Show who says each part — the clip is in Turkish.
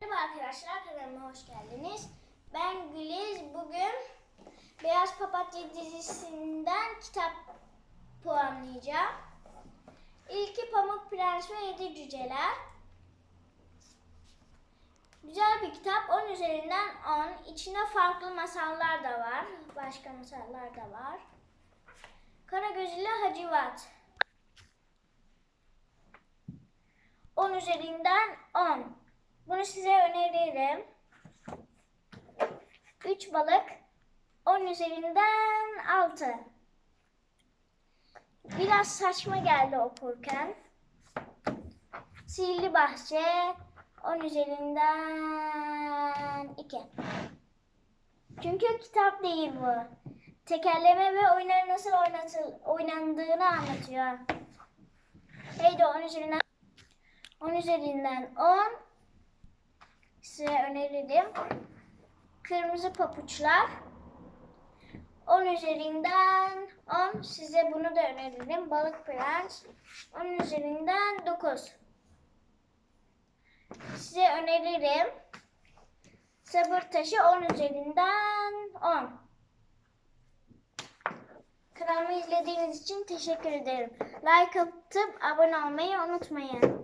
Speaker 1: Merhaba arkadaşlar kanalıma hoş geldiniz. Ben Güliz. Bugün Beyaz Papatya dizisinden kitap puanlayacağım. İlki Pamuk Prens ve Yedi Cüceler. Güzel bir kitap. 10 üzerinden 10. İçinde farklı masallar da var. Başka masallar da var. Karagöz ile Hacivat. 10 üzerinden 10. Bunu size öneririm. 3 balık 10 üzerinden 6. Biraz saçma geldi okurken. Sihirli Bahçe 10 üzerinden 2. Çünkü kitap değil bu. Tekerleme ve oyunların nasıl oynatıl, oynandığını anlatıyor. Neydi 10 üzerinden 10 üzerinden 10 size öneririm. Kırmızı papuçlar 10 üzerinden 10 size bunu da öneririm. Balık Prens 10 üzerinden 9 size öneririm. Sabır Taşı 10 üzerinden 10 Kanalımı izlediğiniz için teşekkür ederim. Like atıp abone olmayı unutmayın.